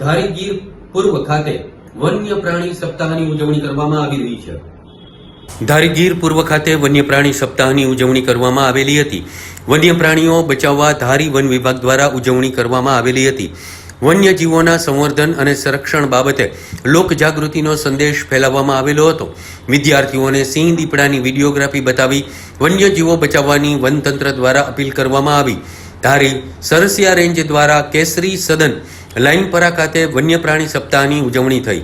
ધારી ગીર પૂર્વ ખાતે વન્ય પ્રાણી સપ્તાહની ઉજવણી કરવામાં આવી રહી છે. ધારીગીર પૂર્વ ખાતે વન્ય પ્રાણી સપ્તાહની ઉજવણી કરવામાં આવેલી હતી. વન્ય પ્રાણીઓ બચાવવા ધારી વન વિભાગ દ્વારા ઉજવણી કરવામાં આવેલી હતી. વન્ય જીવોના સંવર્ધન અને સંરક્ષણ બાબતે લોક જાગૃતિનો સંદેશ ફેલાવવામાં આવેલો હતો. વિદ્યાર્થીઓને સિંહ દીપડાની વિડીયોગ્રાફી બતાવી વન્ય જીવો બચાવવાની વનતંત્ર દ્વારા અપીલ કરવામાં આવી. ધારી સરસિયા રેન્જ દ્વારા કેસરી સદન લાઇનપરા ખાતે વન્ય પ્રાણી સપ્તાહની ઉજવણી થઈ.